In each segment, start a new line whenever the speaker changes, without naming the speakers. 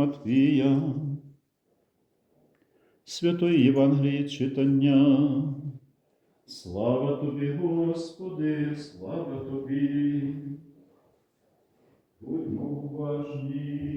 Матвія. Святої Євангелії читання. Слава тобі, Господи, слава тобі. Будьмо уважні.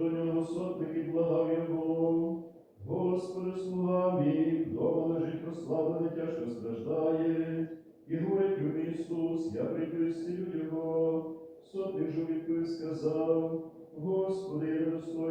До нього сотник і благав його, Господи, слуга мій, вдома лежить прославлений, тяжко страждає, і говорить йому Ісус, я прийду і його. Сотник же відповів сказав, Господи, я недостойний,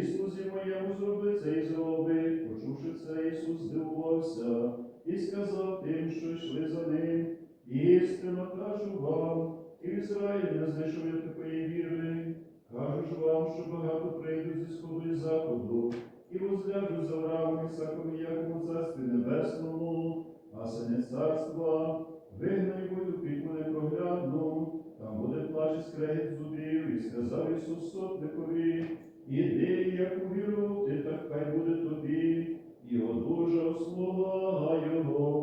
приходи. І слузі моєму зроби це і зроби. Почувши це, Ісус здивувався і сказав тим, що йшли за ним. Істинно кажу вам, і в Ізраїлі не знайшов я такої віри. Кажу ж вам, що багато прийдуть зі сходу і заходу, і возляжу за Авраамом, Ісаком зубів, і сказав Ісус сотникові, іди, як увірував ти, так хай буде тобі, і одужав слова його